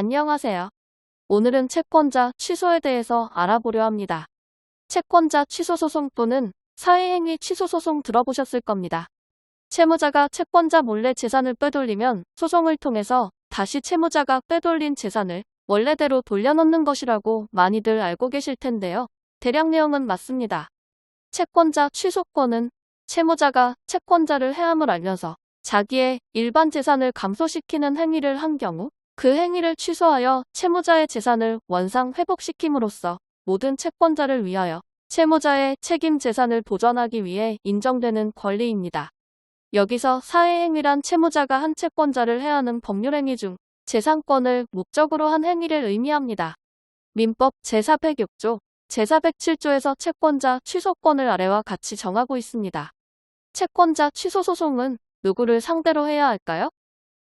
안녕하세요. 오늘은 채권자 취소에 대해서 알아보려 합니다. 채권자 취소 소송분은 사회행위 취소 소송 들어보셨을 겁니다. 채무자가 채권자 몰래 재산을 빼돌리면 소송을 통해서 다시 채무자가 빼돌린 재산을 원래대로 돌려놓는 것이라고 많이들 알고 계실 텐데요. 대략 내용은 맞습니다. 채권자 취소권은 채무자가 채권자를 해함을 알면서 자기의 일반 재산을 감소시키는 행위를 한 경우 그 행위를 취소하여 채무자의 재산을 원상 회복시킴으로써 모든 채권자를 위하여 채무자의 책임 재산을 보전하기 위해 인정되는 권리입니다. 여기서 사회행위란 채무자가 한 채권자를 해하는 법률행위 중 재산권을 목적으로 한 행위를 의미합니다. 민법 제406조, 제407조에서 채권자 취소권을 아래와 같이 정하고 있습니다. 채권자 취소 소송은 누구를 상대로 해야 할까요?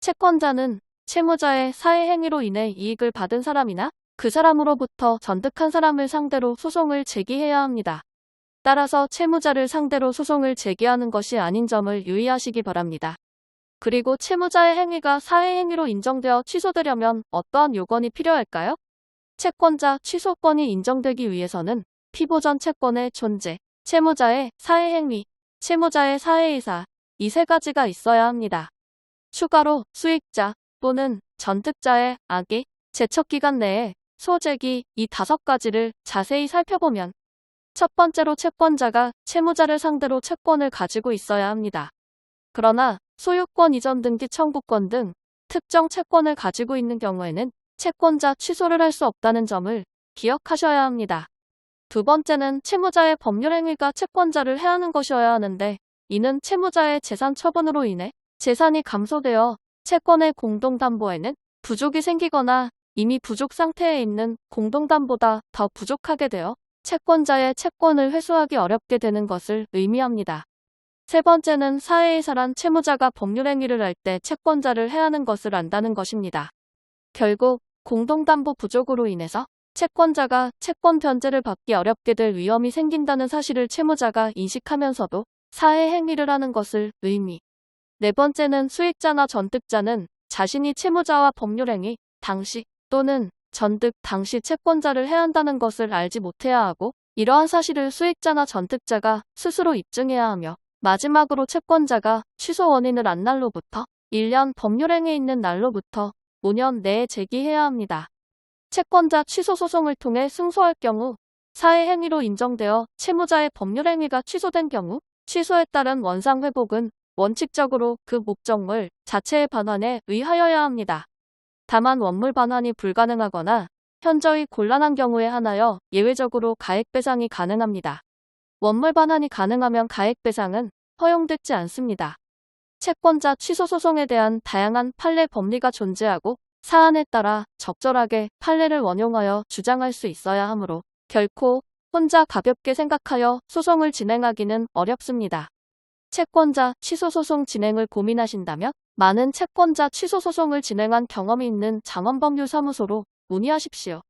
채권자는 채무자의 사회행위로 인해 이익을 받은 사람이나 그 사람으로부터 전득한 사람을 상대로 소송을 제기해야 합니다. 따라서 채무자를 상대로 소송을 제기하는 것이 아닌 점을 유의하시기 바랍니다. 그리고 채무자의 행위가 사회행위로 인정되어 취소되려면 어떠한 요건이 필요할까요? 채권자 취소권이 인정되기 위해서는 피보전 채권의 존재, 채무자의 사회행위, 채무자의 사회이사 이 세 가지가 있어야 합니다. 추가로 수익자 또는 전득자의 악의 제척기간 내에 소재기 이 다섯 가지를 자세히 살펴보면 첫 번째로 채권자가 채무자를 상대로 채권을 가지고 있어야 합니다. 그러나 소유권 이전 등기 청구권 등 특정 채권을 가지고 있는 경우에는 채권자 취소를 할 수 없다는 점을 기억하셔야 합니다. 두 번째는 채무자의 법률행위가 채권자를 해하는 것이어야 하는데 이는 채무자의 재산 처분으로 인해 재산이 감소되어 채권의 공동담보에는 부족이 생기거나 이미 부족 상태에 있는 공동담보다 더 부족하게 되어 채권자의 채권을 회수하기 어렵게 되는 것을 의미합니다. 세 번째는 사회이사란 채무자가 법률행위를 할 때 채권자를 해하는 것을 안다는 것입니다. 결국 공동담보 부족으로 인해서 채권자가 채권 변제를 받기 어렵게 될 위험이 생긴다는 사실을 채무자가 인식하면서도 사회 행위를 하는 것을 의미. 네 번째는 수익자나 전득자는 자신이 채무자와 법률행위 당시 또는 전득 당시 채권자를 해야 한다는 것을 알지 못해야 하고 이러한 사실을 수익자나 전득자가 스스로 입증해야 하며 마지막으로 채권자가 취소 원인을 안 날로부터 1년 법률행위에 있는 날로부터 5년 내에 제기해야 합니다. 채권자 취소 소송을 통해 승소할 경우 사회 행위로 인정되어 채무자의 법률 행위가 취소된 경우 취소에 따른 원상 회복은 원칙적으로 그 목적물 자체의 반환에 의하여야 합니다. 다만 원물 반환이 불가능하거나 현저히 곤란한 경우에 하나여 예외적으로 가액배상이 가능합니다. 원물 반환이 가능하면 가액배상은 허용되지 않습니다. 채권자 취소 소송에 대한 다양한 판례 법리가 존재하고 사안에 따라 적절하게 판례를 원용하여 주장할 수 있어야 하므로 결코 혼자 가볍게 생각하여 소송을 진행하기는 어렵습니다. 채권자 취소 소송 진행을 고민하신다면 많은 채권자 취소 소송을 진행한 경험이 있는 장원법률사무소로 문의하십시오.